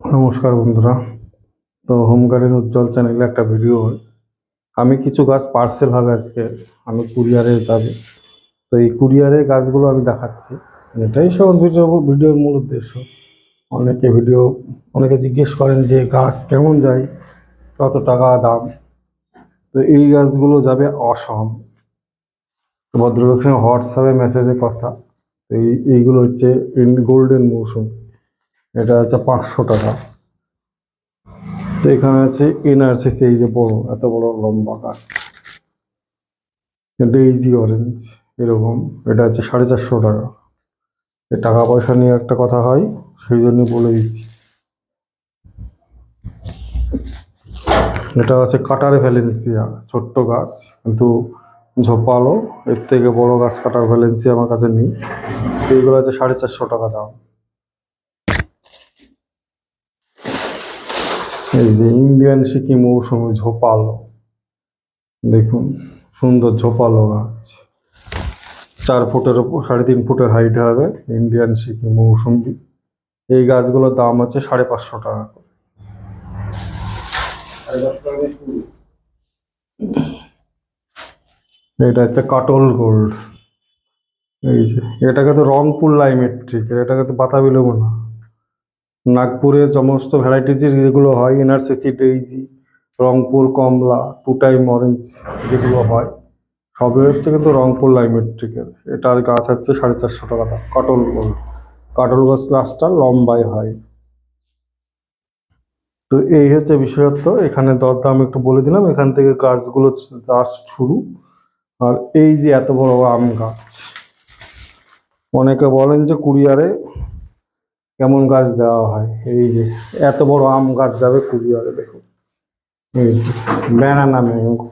নমস্কার বন্ধুরা। তো হোম গার্ডেন উজ্জ্বল চ্যানেলে একটা ভিডিও আমি কিছু গাছ পার্সেল হবে আজকে, আমি কুরিয়ারে যাবে। তো এই কুরিয়ারে গাছগুলো আমি দেখাচ্ছি। এটাই সব ভিডিও ভিডিওর মূল উদ্দেশ্য। অনেকে ভিডিও অনেকে জিজ্ঞেস করেন যে গাছ কেমন যায়, কত টাকা দাম? তো এই গাছগুলো যাবে অসম। সঙ্গে হোয়াটসঅ্যাপে মেসেজে কথা। এই, এইগুলো হচ্ছে গোল্ডেন মৌসুম। এটা হচ্ছে পাঁচশো টাকা। তো এখানে আছে এনআরসিসি এই যে বড়, এত বড় লম্বা গাছ ডেইজি অরেঞ্জ এরকম, এটা হচ্ছে সাড়ে চারশো টাকা। টাকা পয়সা নিয়ে একটা কথা হয়, সেই জন্য বলে দিচ্ছি। এটা আছে কাটার ভ্যালেন্সিয়া, ছোট্ট গাছ, কিন্তু ঝোপালো। এর থেকে বড় গাছ কাটার ভ্যালেন্সিয়া আমার কাছে নেই। এইগুলো আছে সাড়ে চারশো টাকা দাম। এই যে ইন্ডিয়ান সিকি মৌসুমি ঝোপালো। দেখুন, সুন্দর ঝোপালো গাছ। চার ফুটের ওপর, সাড়ে তিন ফুটের হাইট হবে ইন্ডিয়ান সিকি মৌসুমি। এই গাছগুলোর দাম আছে সাড়ে পাঁচশো টাকা। এটা হচ্ছে কাটল গোল্ড। এই যে, এটাকে তো রংপুর লাইমেট্রিক, এটাকে তো বাতাবি লেবু না। নাগপুরের সমস্ত ভ্যারাইটিজের যেগুলো হয়, এনআরসিসি, ডেইজি, রংপুর, কমলা টু টাইম অরেঞ্জ যেগুলো হয়, সবই হচ্ছে কিন্তু রংপুর লাইমেট্রিকের এটার গাছ হচ্ছে সাড়ে চারশো টাকা দাম। কাটল গোল্ড কাটল গাছ গাছটা লম্বায় হয়। তো এই হচ্ছে বিশেষত্ব। এখানে দরদাম একটু বলে দিলাম। এখান থেকে গাছগুলো চাষ শুরু। আর এই যে এত বড় আম গাছ, অনেকে বলেন যে কুরিয়ারে কেমন গাছ দেওয়া হয়? এই যে এত বড় আম গাছ যাবে কুরিয়ারে দেখুন এই যে ব্যানানা ম্যাঙ্গো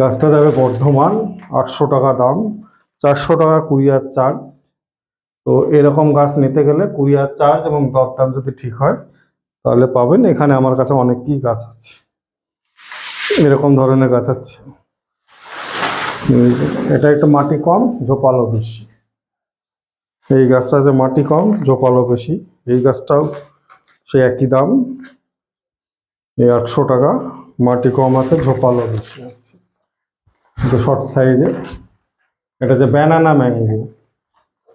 গাছটা যাবে বর্ধমান, আটশো টাকা দাম, চারশো টাকা কুরিয়ার চার্জ। তো এরকম গাছ নিতে গেলে কুরিয়ার চার্জ এবং দরদাম যদি ঠিক হয়, তাহলে পাবেন। এখানে আমার কাছে অনেকই গাছ আছে। এরকম ধরনের গাছ আছে। এটা একটু মাটি কম, ঝোপালো বেশি। এই গাছটা যে মাটি কম, জোপালো বেশি। এই গাছটাও সে একই দাম। এই আটশো টাকা, মাটি কম আছে ঝোপালো বেশি আছে। শর্ট সাইজে এটা যে ব্যানানা ম্যাঙ্গো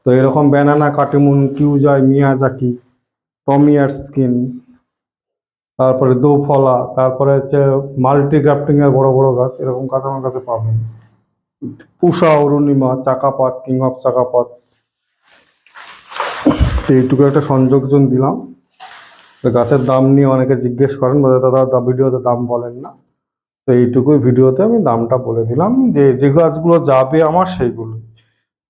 তো এরকম ব্যানানা কাটিমুন কিউজয় মিয়াজাকি টমিয়ার স্কিন, তারপরে দোফলা, তারপরে হচ্ছে মাল্টি গ্রাফটিং এর বড় বড় গাছ, এরকম গাছ আমার কাছে পাবেন। পুষা অরুণিমা, চাকাপাত, কিং অফ চাকাপাত তো এইটুকু একটা সংযোগজন দিলাম। তো গাছের দাম নিয়ে অনেকে জিজ্ঞেস করেন, বলে, দাদা ভিডিওতে দাম বলেন না। তো এইটুকুই ভিডিওতে আমি দামটা বলে দিলাম যে যে গাছগুলো যাবে আমার সেইগুলো।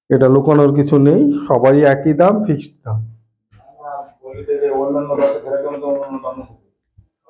এটা লুকানোর কিছু নেই সবারই একই দাম ফিক্সড দাম। অন্যান্য